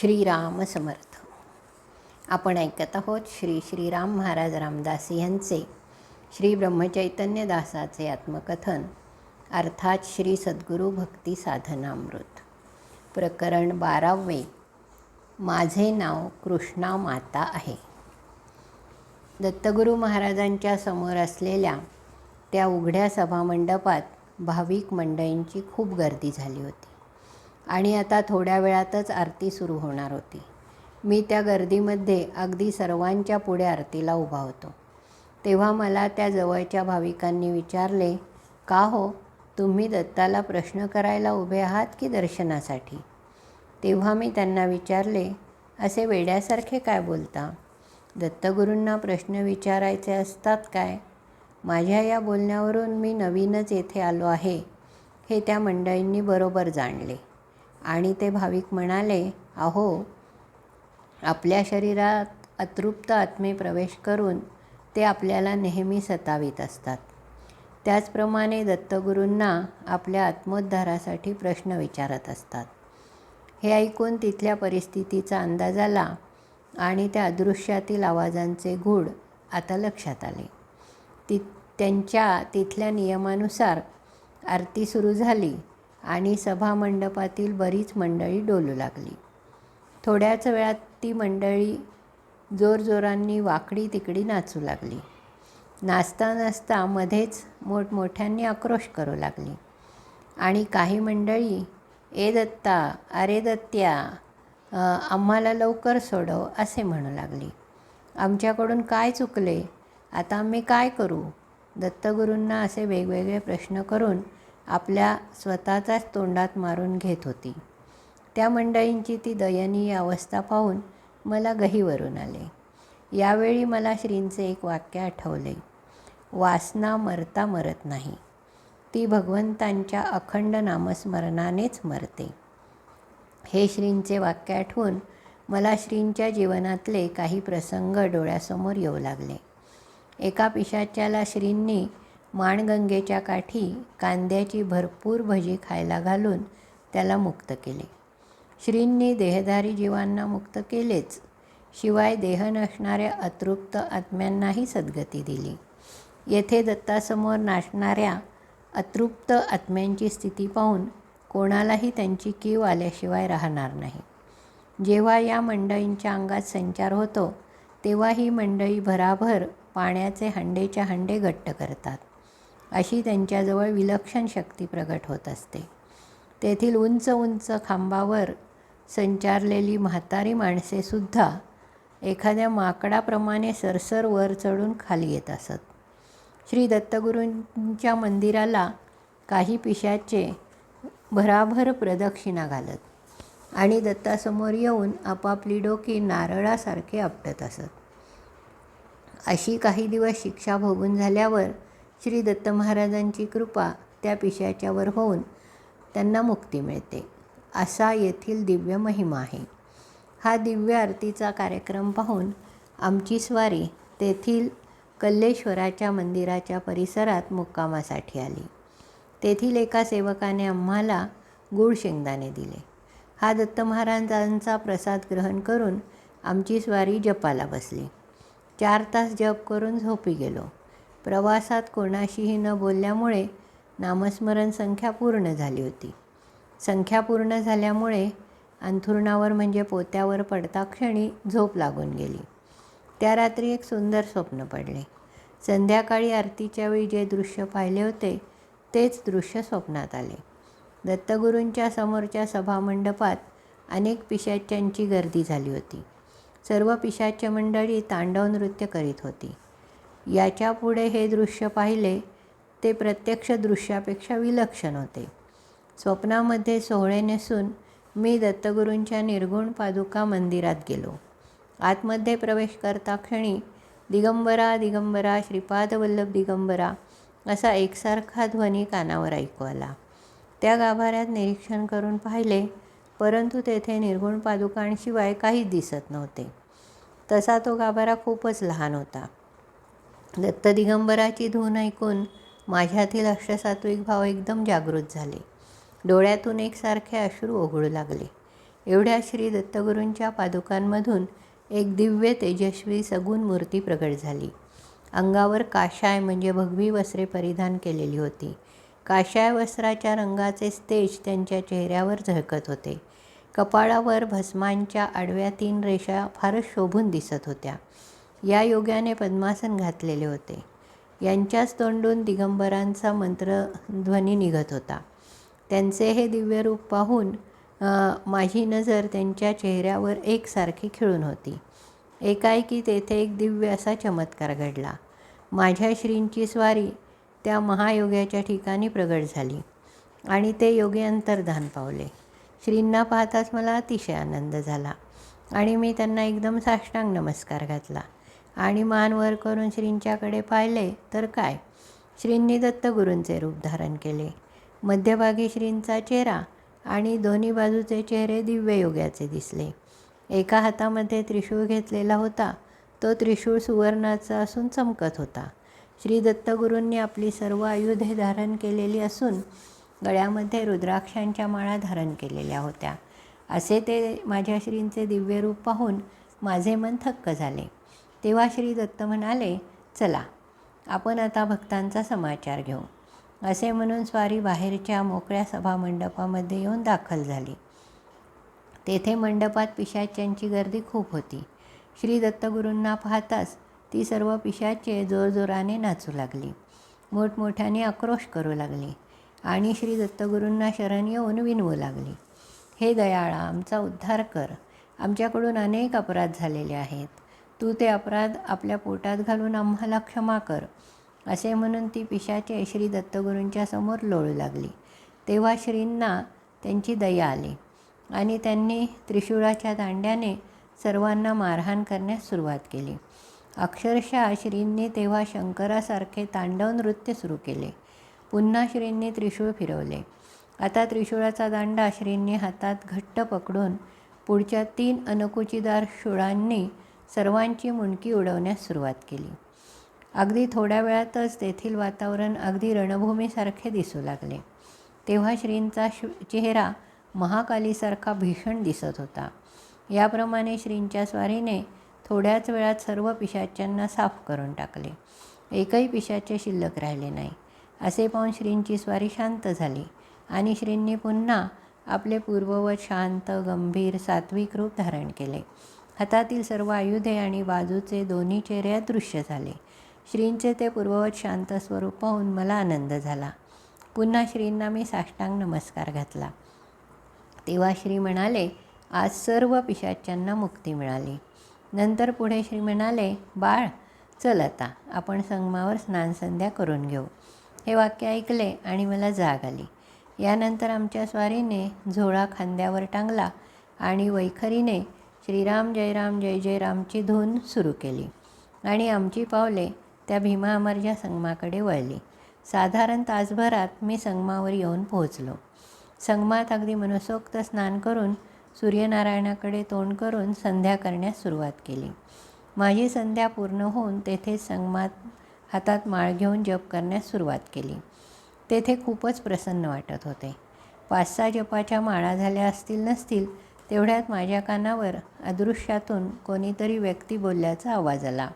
श्रीराम समर्थ आपण ऐकत आहोत श्री श्रीराम महाराज रामदास यांचे श्री ब्रह्मचैतन्य दासाचे आत्मकथन अर्थात श्री सद्गुरू भक्ती साधनामृत. प्रकरण बारावे माझे नाव कृष्णा माता आहे. दत्तगुरू महाराजांच्या समोर असलेल्या त्या उघड्या सभामंडपात भाविक मंडळींची खूप गर्दी झाली होती. आणि आता थोड्या वेळातच आरती सुरू होणार होती. मी त्या गर्दीमध्ये अगदी सर्वांच्या पुढे आरतीला उभा होतो. तेव्हा मला त्या जवळच्या भाविकांनी विचारले का हो? तुम्ही दत्ताला प्रश्न करायला उभे आहात की दर्शनासाठी? तेव्हा मी त्यांना विचारले असे वेड्यासारखे काय बोलता? दत्तगुरूंना प्रश्न विचारायचे असतात काय? माझ्या या बोलण्यावरून मी नवीनच येथे आलो आहे. हे त्या मंडळींनी बरोबर जाणले. आणि ते भाविक म्हणाले अहो आपल्या शरीरात अतृप्त आत्मे प्रवेश करून ते आपल्याला नेहमी सतावीत असतात. त्याचप्रमाणे दत्तगुरूंना आपल्या आत्मोद्धारासाठी प्रश्न विचारत असतात. हे ऐकून तिथल्या परिस्थितीचा अंदाज आला आणि त्या अदृश्यातील आवाजांचे गूढ आता लक्षात आले. ति त्यांच्या तिथल्या नियमानुसार आरती सुरू झाली आणि सभामंडपातील बरीच मंडळी डोलू लागली. थोड्याच वेळात ती मंडळी जोरजोरांनी वाकडी तिकडी नाचू लागली. नाचता नाचता मध्येच मोठमोठ्यांनी आक्रोश करू लागली. आणि काही मंडळी ए दत्ता अरे दत्त्या आम्हाला लवकर सोडव असे म्हणू लागली. आमच्याकडून काय चुकले? आता आम्ही काय करू? दत्तगुरूंना असे वेगवेगळे प्रश्न करून आपल्या स्वतःचाच तोंडात मारून घेत होती. त्या मंडळींची ती दयनीय अवस्था पाहून मला गहीवरून आले. यावेळी मला श्रींचे एक वाक्य आठवले. वासना मरता मरत नाही. ती भगवंतांच्या अखंड नामस्मरणानेच मरते. हे श्रींचे वाक्य आठवून मला श्रींच्या जीवनातले काही प्रसंग डोळ्यासमोर येऊ लागले. एका पिशाच्याला श्रींनी माणगंगेच्या काठी कांद्याची भरपूर भजी खायला घालून त्याला मुक्त केले. श्रींनी देहधारी जीवांना मुक्त केलेच. शिवाय देह नसणाऱ्या अतृप्त आत्म्यांनाही सद्गती दिली. येथे दत्तासमोर नाचणाऱ्या अतृप्त आत्म्यांची स्थिती पाहून कोणालाही त्यांची कीव आल्याशिवाय राहणार नाही. जेव्हा या मंडळींच्या अंगात संचार होतो तेव्हा ही मंडळी भराभर पाण्याचे हंडेच्या हंडे घट्ट करतात. अशी त्यांच्याजवळ विलक्षण शक्ती प्रगट होत असते. तेथील उंच उंच खांबावर संचारलेली म्हातारी माणसेसुद्धा एखाद्या माकडाप्रमाणे सरसर वर चढून खाली येत असत. श्री दत्तगुरूंच्या मंदिराला काही पिशाचे भराभर प्रदक्षिणा घालत आणि दत्तासमोर येऊन आपापली डोकी नारळासारखे आपटत असत. अशी काही दिवस शिक्षा भोगून झाल्यावर श्री दत्त महाराजांची कृपा त्या पिशाच्यावर होऊन त्यांना मुक्ती मिळते. असा येथील दिव्य महिमा आहे. हा दिव्य आरतीचा कार्यक्रम पाहून आमची स्वारी तेथील कल्लेश्वराच्या मंदिराच्या परिसरात मुक्कामासाठी आली. तेथील एका सेवकाने आम्हाला गूळ शेंगदाणे दिले. हा दत्त महाराजांचा प्रसाद ग्रहण करून आमची स्वारी जपाला बसली. चार तास जप करून झोपी गेलो. प्रवासात कोणाशीही न बोलल्यामुळे नामस्मरण संख्या पूर्ण झाली होती. संख्या पूर्ण झाल्यामुळे अंथुरणावर म्हणजे पोत्यावर पडता क्षणी झोप लागून गेली. त्या रात्री एक सुंदर स्वप्न पडले. संध्याकाळी आरतीच्या वेळी जे दृश्य पाहिले होते तेच दृश्य स्वप्नात आले. दत्तगुरूंच्या समोरच्या सभामंडपात अनेक पिशाच्यांची गर्दी झाली होती. सर्व पिशाच्य मंडळी तांडव नृत्य करीत होती. याच्यापुढे हे दृश्य पाहिले ते प्रत्यक्ष दृश्यापेक्षा विलक्षण होते. स्वप्नामध्ये सोहळे नेसून मी दत्तगुरूंच्या निर्गुण पादुका मंदिरात गेलो. आतमध्ये प्रवेश करता क्षणी दिगंबरा दिगंबरा श्रीपादवल्लभ दिगंबरा असा एकसारखा ध्वनी कानावर ऐकू आला. त्या गाभाऱ्यात निरीक्षण करून पाहिले परंतु तेथे निर्गुण पादुकांशिवाय काहीच दिसत नव्हते. तसा तो गाभारा खूपच लहान होता. दत्त दिगंबराची धून ऐकून माझ्यातील अष्टसात्विक भाव एकदम जागृत झाले. डोळ्यातून एकसारखे अश्रू ओघळू लागले. एवढ्या श्री दत्तगुरूंच्या पादुकांमधून एक दिव्य तेजस्वी सगुण मूर्ती प्रगट झाली. अंगावर काशाय म्हणजे भगवी वस्त्रे परिधान केलेली होती. काशाय वस्त्राच्या रंगाचे तेज त्यांच्या चेहऱ्यावर झळकत होते. कपाळावर भस्मांच्या आडव्या तीन रेषा फारच शोभून दिसत होत्या. या योग्याने पद्मासन घातलेले होते. यांच्याच तोंडून दिगंबरांचा मंत्रध्वनी निघत होता. त्यांचे हे दिव्य रूप पाहून माझी नजर त्यांच्या चेहऱ्यावर एकसारखी खिळून होती. एकाएकी तेथे एक दिव्य असा चमत्कार घडला. माझ्या श्रींची स्वारी त्या महायोग्याच्या ठिकाणी प्रगट झाली आणि ते योगी अंतर्धान पावले. श्रींना पाहताच मला अतिशय आनंद झाला आणि मी त्यांना एकदम साष्टांग नमस्कार घातला. आणि मान वर करून श्रींच्याकडे पाहिले तर काय? श्रींनी दत्तगुरूंचे रूप धारण केले. मध्यभागी श्रींचा चेहरा आणि दोन्ही बाजूचे चेहरे दिव्ययोगाचे दिसले. एका हातामध्ये त्रिशूळ घेतलेला होता. तो त्रिशूळ सुवर्णाचा असून चमकत होता. श्री दत्तगुरूंनी आपली सर्व आयुधे धारण केलेली असून गळ्यामध्ये रुद्राक्षांच्या माळा धारण केलेल्या होत्या. असे ते माझ्या श्रींचे दिव्य रूप पाहून माझे मन थक्क झाले. तेव्हा श्री दत्त म्हणाले चला आपण आता भक्तांचा समाचार घेऊ. असे म्हणून स्वारी बाहेरच्या मोकळ्या सभामंडपामध्ये येऊन दाखल झाली. तेथे मंडपात पिशाच्यांची गर्दी खूप होती. श्री दत्तगुरूंना पाहताच ती सर्व पिशाचे जोरजोराने नाचू लागली. मोठमोठ्याने आक्रोश करू लागली आणि श्री दत्तगुरूंना शरण येऊन विनवू लागली. हे दयाळा आमचा उद्धार कर. आमच्याकडून अनेक अपराध झालेले आहेत. तू ते अपराध आपल्या पोटात घालून आम्हाला क्षमा कर असे म्हणून ती पिशाचे श्री दत्तगुरूंच्या समोर लोळू लागली. तेव्हा श्रींना त्यांची दया आली आणि त्यांनी त्रिशूळाच्या दांड्याने सर्वांना मारहाण करण्यास सुरुवात केली. अक्षरशः श्रींनी तेव्हा शंकरासारखे तांडव नृत्य सुरू केले. पुन्हा श्रींनी त्रिशूळ फिरवले. आता त्रिशूळाचा दांडा श्रींनी हातात घट्ट पकडून पुढच्या तीन अनकुचीदार शूळांनी सर्वांची मुंडकी उडवण्यास सुरुवात केली. अगदी थोड्या वेळातच तेथील वातावरण अगदी रणभूमीसारखे दिसू लागले. तेव्हा श्रींचा श चेहरा महाकालीसारखा भीषण दिसत होता. याप्रमाणे श्रींच्या स्वारीने थोड्याच वेळात सर्व पिशाच्यांना साफ करून टाकले. एकही पिशाचे शिल्लक राहिले नाही. असे पाहून श्रींची स्वारी शांत झाली आणि श्रींनी पुन्हा आपले पूर्ववत शांत गंभीर सात्विक रूप धारण केले. हातातील सर्व आयुधे आणि बाजूचे दोन्ही चेहरे अदृश्य झाले. श्रींचे ते पूर्ववत शांत स्वरूप पाहून मला आनंद झाला. पुन्हा श्रींना मी साष्टांग नमस्कार घातला. तेव्हा श्री म्हणाले आज सर्व पिशाच्यांना मुक्ती मिळाली. नंतर पुढे श्री म्हणाले बाळ चल आता आपण संगमावर स्नानसंध्या करून घेऊ. हे वाक्य ऐकले आणि मला जाग आली. यानंतर आमच्या स्वारीने झोळा खांद्यावर टांगला आणि वैखरीने श्रीराम जयराम जय जय रामची धून सुरू केली. आणि आमची पावले त्या भीमा अमरच्या संगमाकडे वळली. साधारण तासभरात मी संगमावर येऊन पोहोचलो. संगमात अगदी मनसोक्त स्नान करून सूर्यनारायणाकडे तोंड करून संध्या करण्यास सुरुवात केली. माझी संध्या पूर्ण होऊन तेथेच संगमात हातात माळ घेऊन जप करण्यास सुरुवात केली. तेथे खूपच प्रसन्न वाटत होते. पाच सहा जपाच्या माळा झाल्या असतील नसतील तेवढ्यात माझ्या कानावर अदृश्यातून कोणीतरी व्यक्ती बोलल्याचा आवाज आला.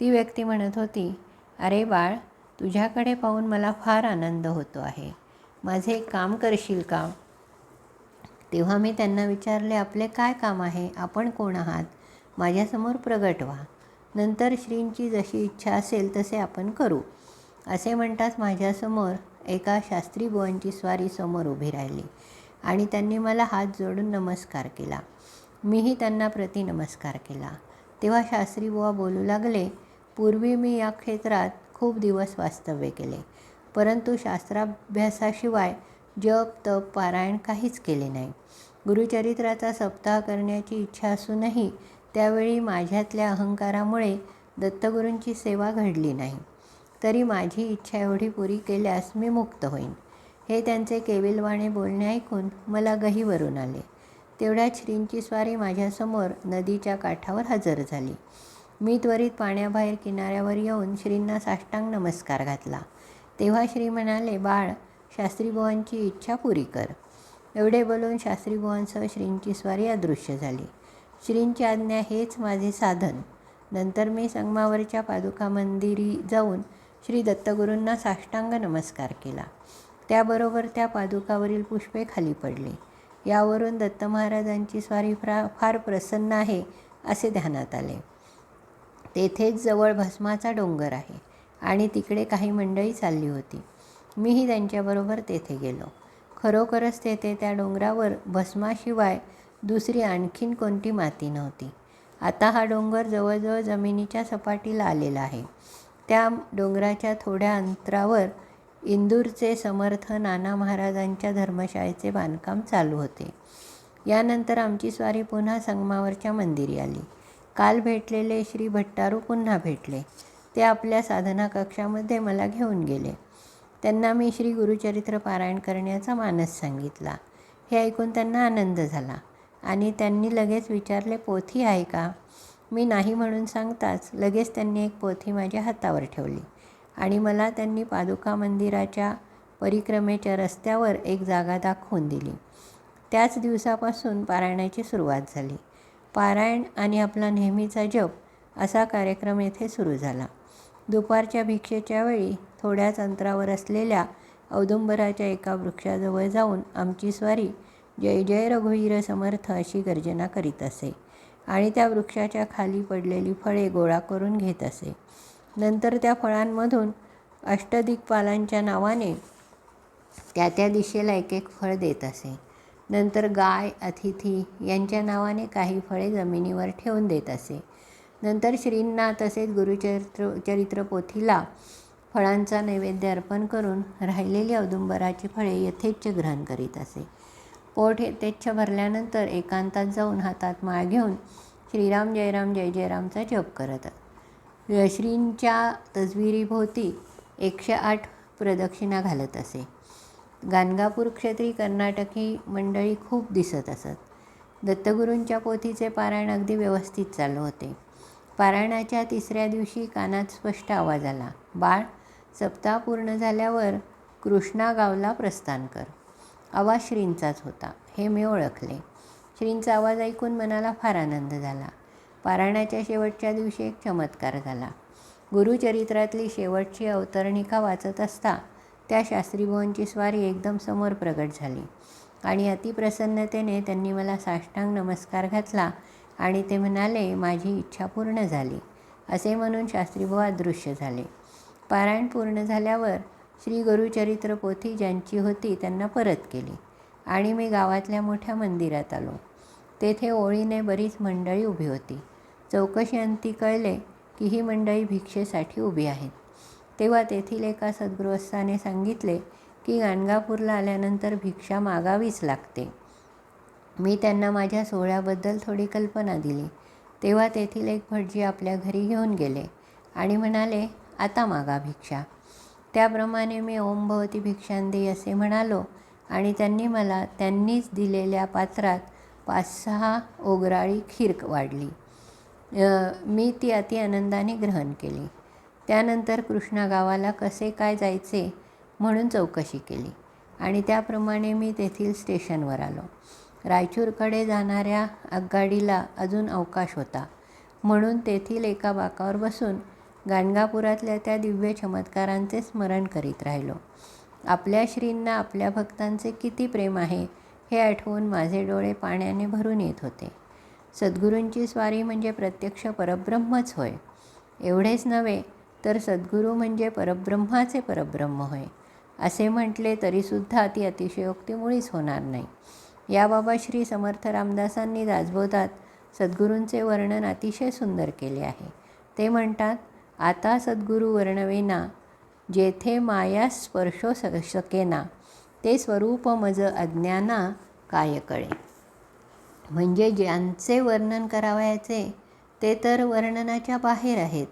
ती व्यक्ती म्हणत होती अरे बाळ तुझ्याकडे पाहून मला फार आनंद होतो आहे. माझे एक काम करशील का? तेव्हा मी त्यांना विचारले आपले काय काम आहे? आपण कोण आहात? माझ्यासमोर प्रगट व्हा. नंतर श्रींची जशी इच्छा असेल तसे आपण करू. असे म्हणताच माझ्यासमोर एका शास्त्री बुवांची स्वारी समोर उभी राहिली. आणि त्यांनी मला हात जोडून नमस्कार केला. मीही त्यांना प्रति नमस्कार केला. तेव्हा शास्त्री बुवा बोलू लागले पूर्वी मी या क्षेत्रात खूप दिवस वास्तव्य केले परंतु शास्त्राभ्यासाशिवाय जप तप पारायण काहीच केले नाही. गुरुचरित्राचा सप्ताह करण्याची इच्छा असूनही त्यावेळी माझ्यातल्या अहंकारामुळे दत्तगुरूंची सेवा घडली नाही. तरी माझी इच्छा एवढी पुरी केल्यास मी मुक्त होईन. हे त्यांचे केविलवाणे बोलणे ऐकून मला गहीवरून आले. तेवढ्यात श्रींची स्वारी माझ्यासमोर नदीच्या काठावर हजर झाली. मी त्वरित पाण्याबाहेर किनाऱ्यावर येऊन श्रींना साष्टांग नमस्कार घातला. तेव्हा श्री म्हणाले बाळ शास्त्रीबुवांची इच्छा पुरी कर. एवढे बोलून शास्त्रीबुवांसह श्रींची स्वारी अदृश्य झाली. श्रींची आज्ञा हेच माझे साधन. नंतर मी संगमावरच्या पादुका मंदिरी जाऊन श्री दत्तगुरूंना साष्टांग नमस्कार केला. त्याबरोबर त्या पादुकावरील पुष्पे खाली पडली. यावरून दत्त महाराजांची स्वारी फ्रा फार प्रसन्न आहे असे ध्यानात आले. तेथेच जवळ भस्माचा डोंगर आहे आणि तिकडे काही मंडळी चालली होती. मीही त्यांच्याबरोबर तेथे गेलो. खरोखरच तेथे त्या डोंगरावर भस्माशिवाय दुसरी आणखीन कोणती माती नव्हती. आता हा डोंगर जवळजवळ जमिनीच्या सपाटीला आलेला आहे. त्या डोंगराच्या थोड्या अंतरावर इंदूरचे समर्थ नाना महाराजांच्या धर्मशाळेचे बांधकाम चालू होते. यानंतर आमची स्वारी पुन्हा संगमावरच्या मंदिरी आली. काल भेटलेले श्री भट्टारू पुन्हा भेटले. ते आपल्या साधना कक्षामध्ये मला घेऊन गेले. त्यांना मी श्री गुरुचरित्र पारायण करण्याचा मानस सांगितला. हे ऐकून त्यांना आनंद झाला. आणि त्यांनी लगेच विचारले पोथी आहे का? मी नाही म्हणून सांगताच लगेच त्यांनी एक पोथी माझ्या हातावर ठेवली. आणि मला त्यांनी पादुका मंदिराच्या परिक्रमेच्या रस्त्यावर एक जागा दाखवून दिली. त्याच दिवसापासून पारायणाची सुरुवात झाली. पारायण आणि आपला नेहमीचा जप असा कार्यक्रम येथे सुरू झाला. दुपारच्या भिक्षेच्या वेळी थोड्याच अंतरावर असलेल्या औदुंबराच्या एका वृक्षाजवळ जाऊन आमची स्वारी जय जय रघुवीर समर्थ अशी गर्जना करीत असे आणि त्या वृक्षाच्या खाली पडलेली फळे गोळा करून घेत असे. नंतर त्या फळांमधून अष्टदिक्पालांच्या नावाने त्या त्या दिशेला एक एक फळ देत असे. नंतर गाय अतिथी यांच्या नावाने काही फळे जमिनीवर ठेवून देत असे. नंतर श्रींना तसेच गुरुचरित्र चरित्र पोथीला फळांचा नैवेद्य अर्पण करून राहिलेली औदुंबराची फळे यथेच्छ ग्रहण करीत असे. पोट यथेच्छ भरल्यानंतर एकांतात जाऊन हातात माळ घेऊन श्रीराम जयराम जय जयरामचा जप करत श्रींच्या तजविरीभोवती एकशे आठ प्रदक्षिणा घालत असे. गाणगापूर क्षेत्री कर्नाटकी मंडळी खूप दिसत असत. दत्तगुरूंच्या पोथीचे पारायण अगदी व्यवस्थित चालू होते. पारायणाच्या तिसऱ्या दिवशी कानात स्पष्ट आवाज आला. बाळ सप्ताह पूर्ण झाल्यावर कृष्णा गावला प्रस्थान कर आवाज श्रींचाच होता. हे मी ओळखले. श्रींचा आवाज ऐकून मनाला फार आनंद झाला. पारायणाच्या शेवटच्या दिवशी एक चमत्कार झाला. गुरुचरित्रातली शेवटची अवतरणिका वाचत असता त्या शास्त्रीभुवांची स्वारी एकदम समोर प्रगट झाली आणि अतिप्रसन्नतेने त्यांनी मला साष्टांग नमस्कार घातला आणि ते म्हणाले माझी इच्छा पूर्ण झाली असे म्हणून शास्त्रीभुवा अदृश्य झाले. पारायण पूर्ण झाल्यावर श्री गुरुचरित्र पोथी ज्यांची होती त्यांना परत केली आणि मी गावातल्या मोठ्या मंदिरात आलो. तेथे ओळीने बरीच मंडळी उभी होती. चौकशी अंती कळले की ही मंडळी भिक्षेसाठी उभी आहेत. तेव्हा तेथील एका सद्गृहस्थाने सांगितले की गाणगापूरला आल्यानंतर भिक्षा मागावीच लागते. मी त्यांना माझ्या सोहळ्याबद्दल थोडी कल्पना दिली. तेव्हा तेथील एक भटजी आपल्या घरी घेऊन गेले आणि म्हणाले आता मागा भिक्षा. त्याप्रमाणे मी ओम भवती भिक्षांदे असे म्हणालो आणि त्यांनी मला त्यांनीच दिलेल्या पात्रात पाच सहा ओगराळी खीर वाढली. मी ती अति आनंदाने ग्रहण केली. त्यानंतर कृष्णा गावाला कसे काय जायचे म्हणून चौकशी केली. आणि त्याप्रमाणे मी तेथील स्टेशनवर आलो. रायचूरकडे जाणाऱ्या आगगाडीला अजून अवकाश होता. म्हणून तेथील एका बाकावर बसून गाणगापुरातल्या त्या दिव्य चमत्कारांचे स्मरण करीत राहिलो. आपल्या श्रींना आपल्या भक्तांचे किती प्रेम आहे हे आठवून माझे डोळे पाण्याने भरून येत होते. सद्गुरूंची स्वारी म्हणजे प्रत्यक्ष परब्रह्मच होय. एवढेच नव्हे तर सद्गुरू म्हणजे परब्रह्माचे परब्रह्म होय. असे म्हटले तरीसुद्धा ती अतिशयोक्ती मुळीच होणार नाही. याबाबत श्री समर्थ रामदासांनी दासबोधात सद्गुरूंचे वर्णन अतिशय सुंदर केले आहे. ते म्हणतात आता सद्गुरू वर्णवेना जेथे माया स्पर्शो स शकेना ते स्वरूप मज अज्ञाना काय कळे. म्हणजे ज्यांचे वर्णन करावयाचे ते तर वर्णनाच्या बाहेर आहेत.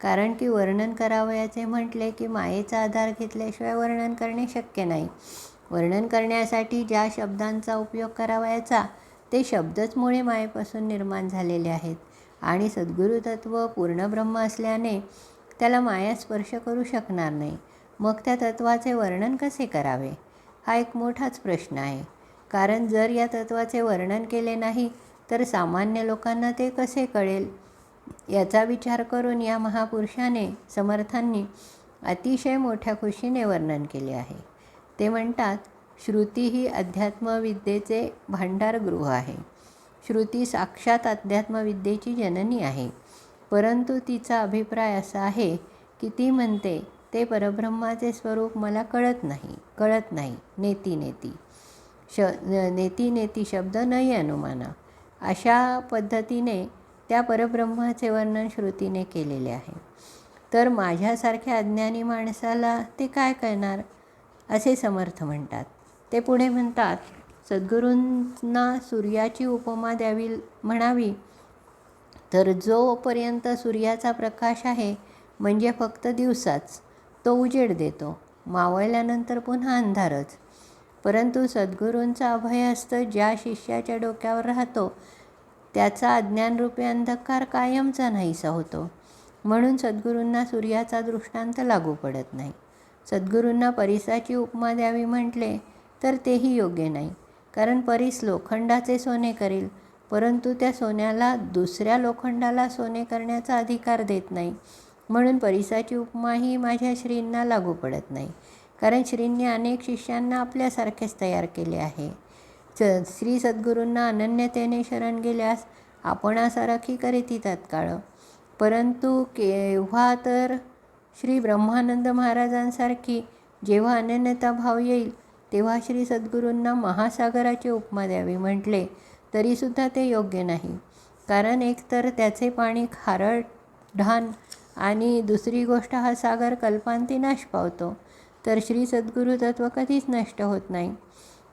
कारण की वर्णन करावयाचे म्हटले की मायेचा आधार घेतल्याशिवाय वर्णन करणे शक्य नाही. वर्णन करण्यासाठी ज्या शब्दांचा उपयोग करावयाचा ते शब्दच मुळे मायेपासून निर्माण झालेले आहेत. आणि सद्गुरुतत्व पूर्ण ब्रह्म असल्याने त्याला माया स्पर्श करू शकणार नाही. मग त्या तत्वाचे वर्णन कसे करावे? हा एक मोठाच प्रश्न आहे. कारण जर या तत्वाचे वर्णन केले नाही तर सामान्य लोकांना ते कसे कळेल? याचा विचार करून या महापुरुषाने समर्थांनी अतिशय मोठ्या खुशीने वर्णन केले आहे. ते म्हणतात श्रुती ही अध्यात्मविद्येचे भांडारगृह आहे. श्रुती साक्षात अध्यात्मविद्येची जननी आहे. परंतु तिचा अभिप्राय असा आहे की ती म्हणते ते परब्रह्माचे स्वरूप मला कळत नाही कळत नाही नेती नेती श नेती नेती शब्द नाही अनुमाना. अशा पद्धतीने त्या परब्रह्माचे वर्णन श्रुतीने केलेले आहे. तर माझ्यासारख्या अज्ञानी माणसाला ते काय कळणार असे समर्थ म्हणतात. ते पुढे म्हणतात सद्गुरूंना सूर्याची उपमा द्यावी म्हणावी. तर जोपर्यंत सूर्याचा प्रकाश आहे म्हणजे फक्त दिवसाच तो उजेड देतो. मावळल्यानंतर पुन्हा अंधारच. परंतु सद्गुरूंचा अभयस्त ज्या शिष्याच्या डोक्यावर राहतो त्याचा अज्ञानरूपी अंधकार कायमचा नाहीसा होतो. म्हणून सद्गुरूंना सूर्याचा दृष्टांत लागू पडत नाही. सद्गुरूंना परिसाची उपमा द्यावी म्हटले तर तेही योग्य नाही. कारण परीस लोखंडाचे सोने करेल परंतु त्या सोन्याला दुसऱ्या लोखंडाला सोने करण्याचा अधिकार देत नाही. म्हणून परिसाची उपमाही माझ्या श्रींना लागू पडत नाही. कारण श्रींनी अनेक शिष्यांना आपल्यासारखेच तयार केले आहे. च श्री सद्गुरूंना अनन्यतेने शरण गेल्यास आपणासारखी करीती तात्काळ. परंतु केव्हा तर श्री ब्रह्मानंद महाराजांसारखी जेव्हा अनन्यता भाव येईल तेव्हा श्री सद्गुरूंना महासागराची उपमा द्यावी म्हटले तरीसुद्धा ते योग्य नाही. कारण एकतर त्याचे पाणी खारट ढान आणि दुसरी गोष्ट हा सागर कल्पांती नाश पावतो. तर श्री सद्गुरू तत्व कधीच नष्ट होत नाही.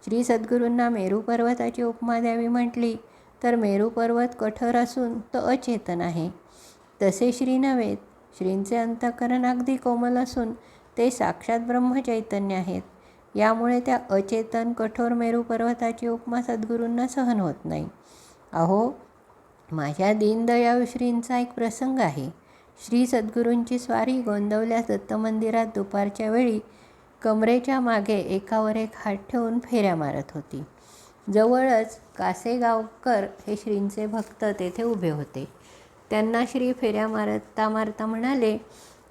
श्री सद्गुरूंना मेरू पर्वताची उपमा द्यावी म्हटली तर मेरू पर्वत कठोर असून तो अचेतन आहे. तसे श्री नव्हेत श्रींचे अंतकरण अगदी कोमल असून ते साक्षात ब्रह्मचैतन्य आहेत. यामुळे त्या अचेतन कठोर मेरू पर्वताची उपमा सद्गुरूंना सहन होत नाही. अहो माझ्या दीनदयाळ श्रींचा एक प्रसंग आहे. श्री सद्गुरूंची स्वारी गोंदवल्या दत्त मंदिरात दुपारच्या वेळी कमरेच्या मागे एकावर एक हात ठेवून फेऱ्या मारत होती. जवळच कासेगावकर हे श्रींचे भक्त तेथे उभे होते. त्यांना श्री फेऱ्या मारता मारता म्हणाले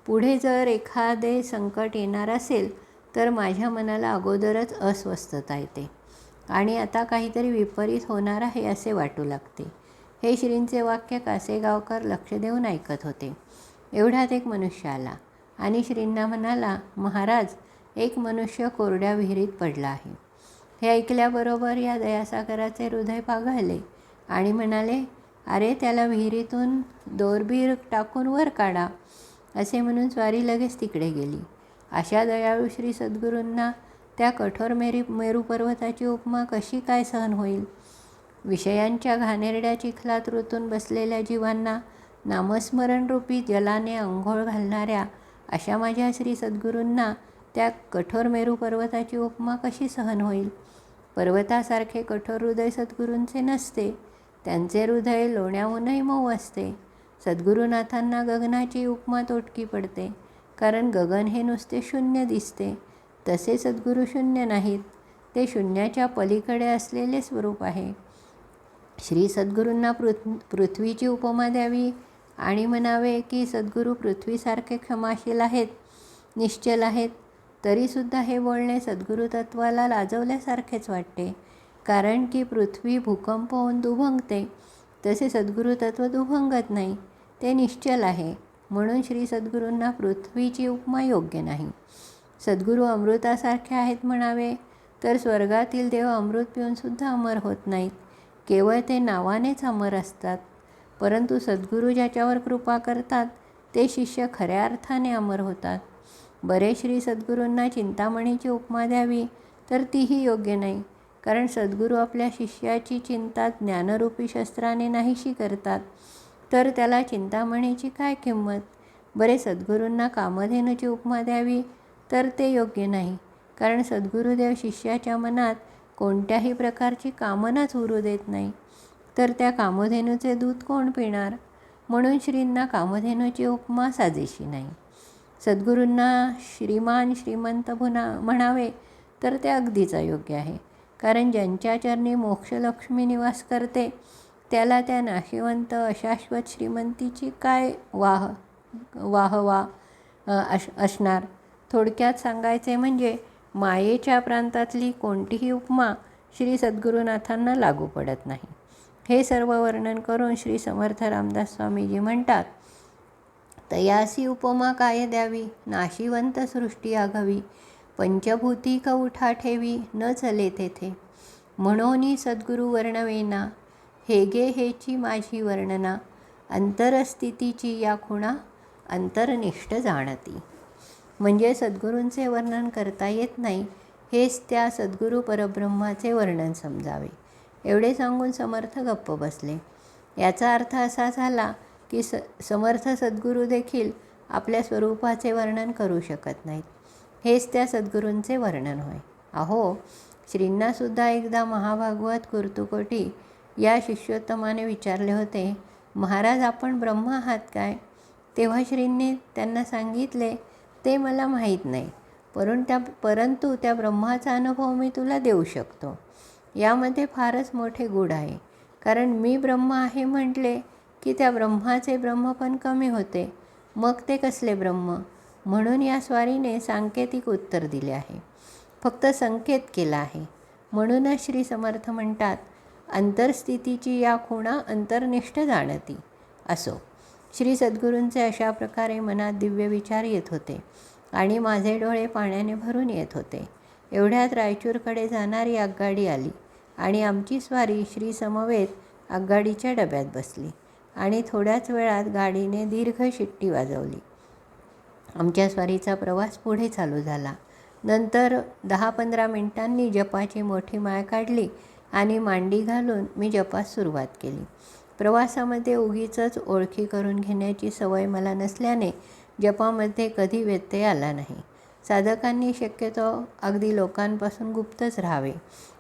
पुढे जर एखादे संकट येणार असेल तर माझ्या मनाला अगोदरच अस्वस्थता येते आणि आता काहीतरी विपरीत होणार आहे असे वाटू लागते. हे श्रींचे वाक्य कासेगावकर लक्ष देऊन ऐकत होते. एवढ्यात एक मनुष्य आला आणि श्रींना म्हणाला महाराज एक मनुष्य कोरड्या विहिरीत पडला आहे. हे ऐकल्याबरोबर या दयासागराचे हृदय पाघळले आणि म्हणाले अरे त्याला विहिरीतून दोरबीर टाकून वर काढा असे म्हणून स्वारी लगेच तिकडे गेली. अशा दयाळू श्री सद्गुरूंना त्या कठोर मेरी मेरू पर्वताची उपमा कशी काय सहन होईल? विषयांच्या घाणेरड्या चिखलात ऋतून बसलेल्या जीवांना नामस्मरणरूपी जलाने आंघोळ घालणाऱ्या अशा माझ्या श्री सद्गुरूंना त्या कठोर मेरू पर्वताची उपमा कशी सहन होईल? पर्वतासारखे कठोर हृदय सद्गुरूंचे नसते. त्यांचे हृदय लोण्याहूनही मऊ असते. सद्गुरुनाथांना गगनाची उपमा तोटकी पडते. कारण गगन हे नुसते शून्य दिसते. तसे सद्गुरू शून्य नाहीत. ते शून्याच्या पलीकडे असलेले स्वरूप आहे. श्री सद्गुरूंना पृथ पृथ्वीची उपमा द्यावी आणि म्हणावे की सद्गुरू पृथ्वीसारखे क्षमाशील आहेत निश्चल आहेत तरीसुद्धा हे बोलणे सद्गुरू तत्वाला लाजवल्यासारखेच वाटते. कारण की पृथ्वी भूकंप होऊन दुभंगते तसे सद्गुरू तत्व दुभंगत नाही ते निश्चल आहे. म्हणून श्री सद्गुरूंना पृथ्वीची उपमा योग्य नाही. सद्गुरू अमृतासारखे आहेत म्हणावे तर स्वर्गातील देव अमृत पिऊनसुद्धा अमर होत नाहीत. केवळ ते नावानेच अमर असतात. परंतु सद्गुरू ज्याच्यावर कृपा करतात ते शिष्य खऱ्या अर्थाने अमर होतात. बरे श्री सद्गुरूंना चिंतामणीची उपमा द्यावी तर तीही योग्य नाही. कारण सद्गुरू आपल्या शिष्याची चिंता ज्ञानरूपी शस्त्राने नाहीशी करतात. तर त्याला चिंतामणीची काय किंमत? बरे सद्गुरूंना कामधेनूची उपमा द्यावी तर ते योग्य नाही. कारण सद्गुरुदेव शिष्याच्या मनात कोणत्याही प्रकारची कामनाच उरू देत नाही. तर त्या कामधेनूचे दूध कोण पिणार? म्हणून श्रींना कामधेनूची उपमा साजेशी नाही. सद्गुरूंना श्रीमान श्रीमंत पुन्हा म्हणावे तर ते अगदीच अयोग्य आहे. कारण ज्यांच्या चरणी मोक्षलक्ष्मी निवास करते त्याला त्या नाशिवंत अशाश्वत श्रीमंतीची काय वाह वाहवा अश असणार? थोडक्यात सांगायचे म्हणजे मायेच्या प्रांतातली कोणतीही उपमा श्री सद्गुरुनाथांना लागू पडत नाही. हे सर्व वर्णन करून श्री समर्थ रामदास स्वामीजी म्हणतात तयासी उपमा काय द्यावी? नाशिवंत सृष्टी आघावी. पंचभूती क उठा ठेवी न चले तेथे. म्हणून सद्गुरु वर्णवेना हेगे हेची माझी वर्णना. अंतरस्थितीची या खुणा अंतरनिष्ठ जाणती. म्हणजे सद्गुरूंचे वर्णन करता येत नाही हेच त्या सद्गुरू परब्रह्माचे वर्णन समजावे. एवढे सांगून समर्थ गप्प बसले. याचा अर्थ असा झाला की स समर्थ सद्गुरू देखील आपल्या स्वरूपाचे वर्णन करू शकत नाहीत. हेच त्या सद्गुरूंचे वर्णन होय. अहो श्रींनासुद्धा एकदा महाभागवत कुर्तुकोटी या शिष्योत्तमाने विचारले होते महाराज आपण ब्रह्म आहात काय? तेव्हा श्रींनी त्यांना सांगितले ते मला माहीत नाही परंतु त्या परंतु त्या ब्रह्माचा अनुभव मी तुला देऊ शकतो. यामध्ये फारच मोठे गुढ आहे. कारण मी ब्रह्म आहे म्हटले की त्या ब्रह्माचे ब्रह्म पण कमी होते. मग ते कसले ब्रह्म? म्हणून या स्वारीने सांकेतिक उत्तर दिले आहे. फक्त संकेत केला आहे. म्हणूनच श्री समर्थ म्हणतात अंतरस्थितीची या खुणा अंतर्निष्ठ जाणती. असो. श्री सद्गुरूंचे अशा प्रकारे मनात दिव्य विचार येत होते आणि माझे डोळे पाण्याने भरून येत होते. एवढ्यात रायचूरकडे जाणारी आगगाडी आली आणि आमची स्वारी श्री समवेत आगगाडीच्या डब्यात बसली. आणि थोड्याच वेळात गाडीने दीर्घ शिट्टी वाजवली. आमच्या स्वारीचा प्रवास पुढे चालू झाला. नंतर दहा पंधरा मिनिटांनी जपाची मोठी माळ काढली आणि मांडी घालून मी जपास सुरुवात केली. प्रवासामध्ये उगीच ओळखी करून घेण्याची सवय मला नसल्याने जपामध्ये कधी व्यत्यय आला नाही. साधकांनी शक्यतो अगदी लोकांपासून गुप्तच राहावे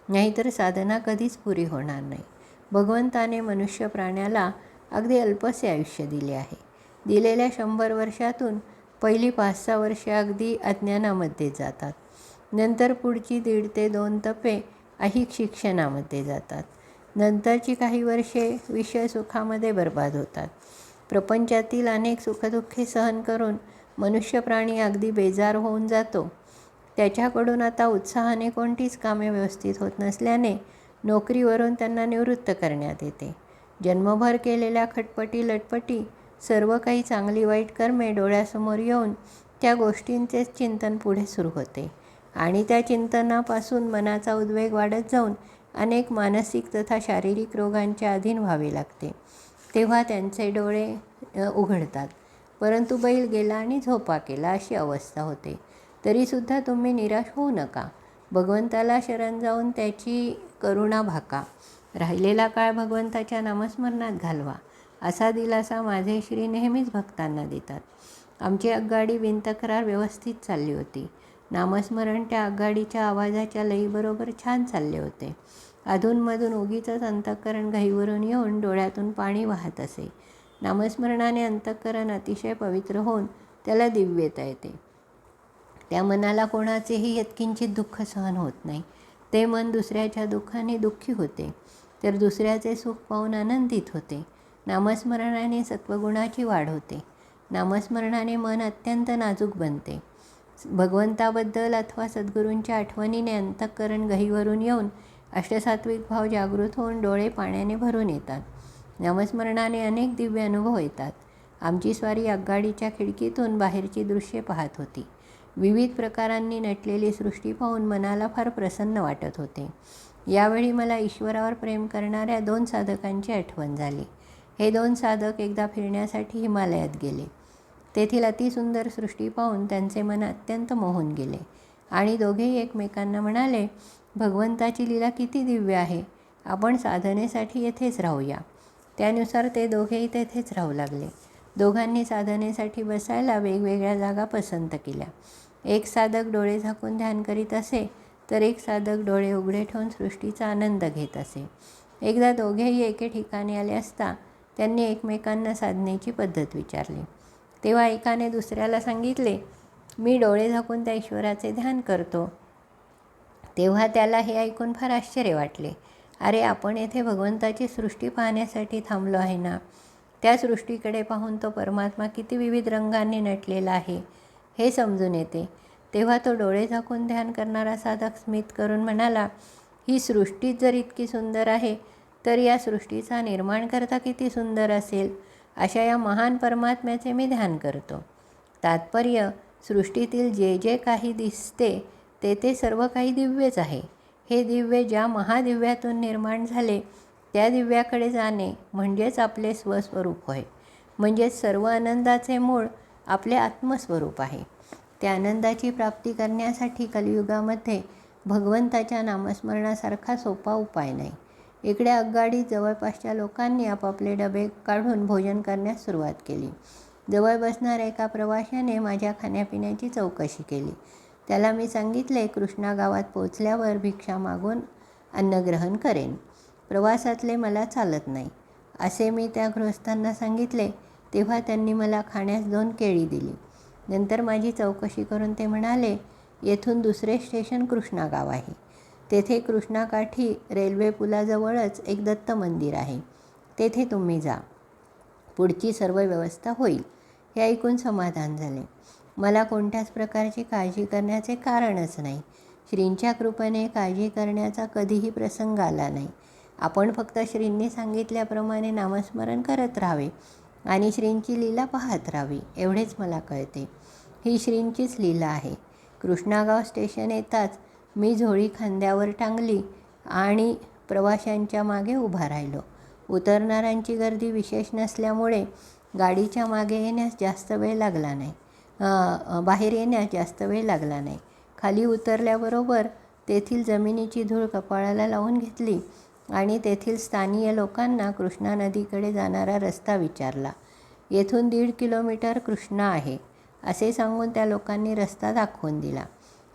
नाहीतर साधना कधीच पुरी होणार नाही. भगवंताने मनुष्य प्राण्याला अगदी अल्पसे आयुष्य दिले आहे. दिलेल्या शंभर वर्षातून पहिली पाच सहा वर्षे अगदी अज्ञानामध्ये जातात. नंतर पुढची दीड ते दोन तपे अहिक शिक्षणामध्ये जातात. नंतरची काही वर्षे विषय सुखामध्ये बर्बाद होतात. प्रपंचातील अनेक सुखदुःखे सहन करून मनुष्य प्राणी अगदी बेजार होऊन जातो. त्याच्याकडून आता उत्साहाने कोणतीच कामे व्यवस्थित होत नसल्याने नोकरीवरून त्यांना निवृत्त करण्यात येते. जन्मभर केलेल्या खटपटी लटपटी सर्व काही चांगली वाईट कर्मे डोळ्यासमोर येऊन त्या गोष्टींचेच चिंतन पुढे सुरू होते. आणि त्या चिंतनापासून मनाचा उद्वेग वाढत जाऊन अनेक मानसिक तथा शारीरिक रोगांच्या अधीन व्हावे लागते. तेव्हा त्यांचे डोळे उघडतात. परंतु बैल गेला आणि झोपा केला अशी अवस्था होते. तरीसुद्धा तुम्ही निराश होऊ नका. भगवंताला शरण जाऊन त्याची करुणा भाका. राहिलेला काळ भगवंताच्या नामस्मरणात घालवा असा दिलासा माझे श्री नेहमीच भक्तांना देतात. आमची आगगाडी बिनतक्रार व्यवस्थित चालली होती. नामस्मरण त्या आगगाडीच्या आवाजाच्या लईबरोबर छान चालले होते. अधूनमधून उगीच अंतःकरण घाईवरून येऊन डोळ्यातून पाणी वाहत असे. नामस्मरणाने अंतःकरण अतिशय पवित्र होऊन त्याला दिव्यता येते. त्या मनाला कोणाचेही यत्किंचित दुःख सहन होत नाही. ते मन दुसऱ्याच्या दुःखाने दुःखी होते. तर दुसऱ्याचे सुख पाहून आनंदित होते. नामस्मरणाने सत्वगुणाची वाढ होते. नामस्मरणाने मन अत्यंत नाजूक बनते. भगवंताबद्दल अथवा सद्गुरूंच्या आठवणीने अंतःकरण गहीवरून येऊन अष्टसात्विक भाव जागृत होऊन डोळे पाण्याने भरून येतात. नामस्मरणाने अनेक दिव्य अनुभव येतात. आमची स्वारी आगगाडीच्या खिडकीतून बाहेरची दृश्ये पाहत होती. विविध प्रकारांनी नटलेली सृष्टी पाहून मनाला फार प्रसन्न वाटत होते. यावेळी मला ईश्वरावर प्रेम करणाऱ्या दोन साधकांची आठवण झाली. हे दोन साधक एकदा फिरण्यासाठी हिमालयात गेले. तेथील अतिसुंदर सृष्टी पाहून त्यांचे मन अत्यंत मोहून गेले. आणि दोघेही एकमेकांना म्हणाले भगवंताची लीला किती दिव्य आहे. आपण साधनेसाठी येथेच राहूया. त्यानुसार ते दोघेही तेथेच राहू लागले. दोघांनी साधनेसाठी बसायला वेगवेगळ्या जागा पसंत केल्या. एक साधक डोळे झाकून ध्यान करीत असे तर एक साधक डोळे उघडे ठेवून सृष्टीचा आनंद घेत असे. एकदा दोघेही एके ठिकाणी आले असता त्यांनी एकमेकांना साधनेची पद्धत विचारली. तेव्हा एकाने दुसऱ्याला सांगितले मी डोळे झाकून त्या ईश्वराचे ध्यान करतो. तेव्हा त्याला हे ऐकून फार आश्चर्य वाटले. अरे आपण येथे भगवंताची सृष्टी पाहण्यासाठी थांबलो आहे ना? त्या सृष्टीकडे पाहून तो परमात्मा किती विविध रंगांनी नटलेला आहे हे समजून येते. तेव्हा तो डोळे झाकून ध्यान करणारा साधक स्मित करून म्हणाला ही सृष्टीच जर इतकी सुंदर आहे तर या सृष्टीचा निर्माण करता किती सुंदर असेल? अशा या महान परमात्म्याचे मी ध्यान करतो. तात्पर्य सृष्टीतील जे जे काही दिसते ते ते सर्व काही दिव्यच आहे. हे दिव्य ज्या महादिव्यातून निर्माण झाले त्या दिव्याकडे जाणे म्हणजेच आपले स्वस्वरूप होय. म्हणजेच सर्व आनंदाचे मूळ आपले आत्मस्वरूप आहे. त्या आनंदाची प्राप्ती करण्यासाठी कलियुगामध्ये भगवंताच्या नामस्मरणासारखा सोपा उपाय नाही. इकडे आगगाडीत जवळपासच्या लोकांनी आपापले डबे काढून भोजन करण्यास सुरुवात केली. जवळ बसणाऱ्या एका प्रवाशाने माझ्या खाण्यापिण्याची चौकशी केली. त्याला मी सांगितले कृष्णा गावात पोचल्यावर भिक्षा मागून अन्नग्रहण करेन. प्रवासातले मला चालत नाही. असे मी त्या गृहस्थांना सांगितले. तेव्हा त्यांनी मला खाण्यास दोन केळी दिली. नंतर माझी चौकशी करून ते म्हणाले येथून दुसरे स्टेशन कृष्णा गाव आहे. तेथे कृष्णाकाठी रेल्वे पुलाजवळच एक दत्त मंदिर आहे. तेथे तुम्ही जा. पुढची सर्व व्यवस्था होईल. हे ऐकून समाधान झाले. मला कोणत्याच प्रकारची काळजी करण्याचे कारणच नाही. श्रींच्या कृपेने काळजी करण्याचा कधीही प्रसंग आला नाही. आपण फक्त श्रींनी सांगितल्याप्रमाणे नामस्मरण करत राहावे. आणि श्रींची लीला पाहत राहावी एवढेच मला कळते. ही श्रींचीच लीला आहे. कृष्णागाव स्टेशन येताच मी झोळी खांद्यावर टांगली आणि प्रवाशांच्या मागे उभा राहिलो. उतरणाऱ्यांची गर्दी विशेष नसल्यामुळे गाडीच्या मागे येण्यास जास्त वेळ लागला नाही. बाहेर येण्यास जास्त वेळ लागला नाही. खाली उतरल्याबरोबर तेथील जमिनीची धूळ कपाळाला लावून घेतली आणि तेथील स्थानीय लोकांना कृष्णा नदीकडे जाणारा रस्ता विचारला. येथून दीड किलोमीटर कृष्णा आहे असे सांगून त्या लोकांनी रस्ता दाखवून दिला.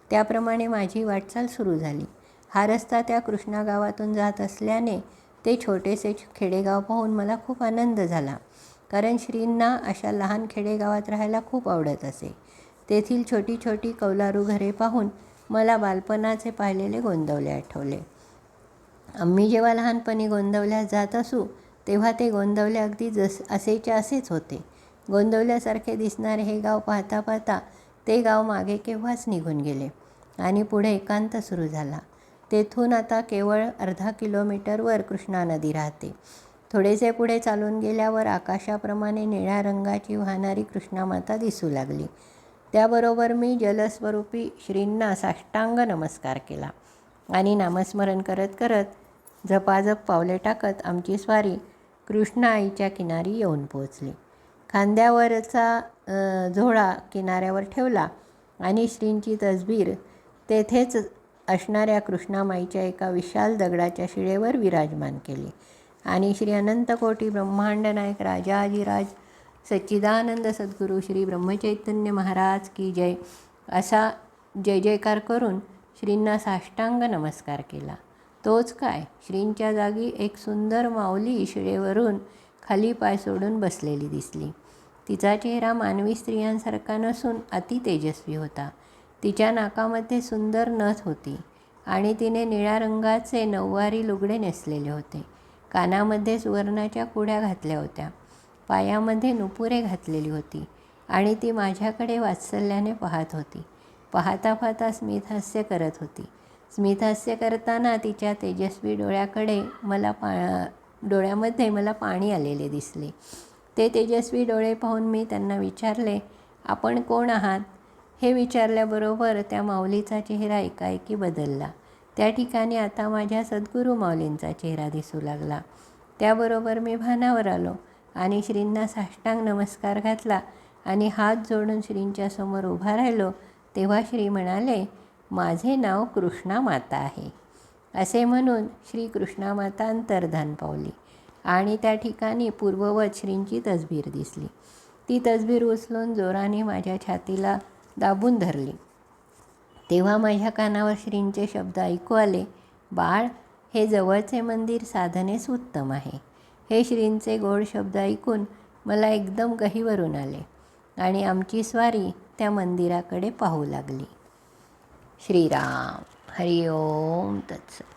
त्याप्रमाणे माझी वाटचाल सुरू झाली. हा रस्ता त्या कृष्णा गावातून जात असल्याने ते छोटेसे खेडेगाव पाहून मला खूप आनंद झाला कारण श्रींना अशा लहान खेडेगावात राहायला खूप आवडत असे. तेथील छोटी छोटी कौलारू घरे पाहून मला बालपणाचे पाहिलेले गोंदवले आठवले. आम्ही जेव्हा लहानपणी गोंदवल्या जात असू तेव्हा ते गोंदवले अगदी जस असेच्या असेच होते. गोंदवल्यासारखे दिसणारे हे गाव पाहता पाहता ते गाव मागे केव्हाच निघून गेले आणि पुढे एकांत सुरू झाला. तेथून आता केवळ अर्धा किलोमीटरवर कृष्णा नदी राहते. थोडेसे पुढे चालून गेल्यावर आकाशाप्रमाणे निळ्या रंगाची वाहणारी कृष्णामाता दिसू लागली. त्याबरोबर मी जलस्वरूपी श्रींना साष्टांग नमस्कार केला आणि नामस्मरण करत करत झपाझप पावले टाकत आमची स्वारी कृष्णा आईच्या किनारी येऊन पोचली खांद्यावरचा झोळा किनाऱ्यावर ठेवला आणि श्रींची तसबीर तेथेच असणाऱ्या कृष्णामाईच्या एका विशाल दगडाच्या शिळेवर विराजमान केली आणि श्री अनंतकोटी ब्रह्मांड नायक राजाजीराज सच्चिदानंद सद्गुरू श्री ब्रह्मचैतन्य महाराज की जय असा जय जयकार करून श्रींना साष्टांग नमस्कार केला. तोच काय? श्रींच्या जागी एक सुंदर माऊली इशळेवरून खाली पाय सोडून बसलेली दिसली. तिचा चेहरा मानवी स्त्रियांसारखा नसून अति तेजस्वी होता. तिच्या नाकामध्ये सुंदर नथ होती आणि तिने निळ्या रंगाचे नऊवारी लुगडे नेसलेले होते. कानामध्ये सुवर्णाच्या कुड्या घातल्या होत्या. पायामध्ये नुपुरे घातलेली होती आणि ती माझ्याकडे वात्सल्याने पाहत होती. पाहता पाहता स्मितहास्य करत होती. स्मितहास्य करताना तिच्या तेजस्वी डोळ्याकडे मला पा डोळ्यामध्ये मला पाणी आलेले दिसले. ते तेजस्वी डोळे पाहून मी त्यांना विचारले आपण कोण आहात? हे विचारल्याबरोबर त्या माऊलीचा चेहरा एकाएकी बदलला. त्या ठिकाणी आता माझ्या सद्गुरू माऊलींचा चेहरा दिसू लागला. त्याबरोबर मी भानावर आलो आणि श्रींना साष्टांग नमस्कार घातला आणि हात जोडून श्रींच्या समोर उभा राहिलो. तेव्हा श्री म्हणाले माझे नाव कृष्णा माता आहे. असे म्हणून श्री कृष्णामाता अंतर्धान पावली आणि त्या ठिकाणी पूर्ववत श्रींची तसबीर दिसली. ती तसबीर उचलून जोराने माझ्या छातीला दाबून धरली. तेव्हा माझ्या कानावर श्रींचे शब्द ऐकू आले बाळ हे जवळचे मंदिर साधनेस उत्तम आहे. हे श्रींचे गोड शब्द ऐकून मला एकदम गहीवरून आले आणि आमची स्वारी त्या मंदिराकडे पाहू लागली. श्रीराम हरि ओम तत्सत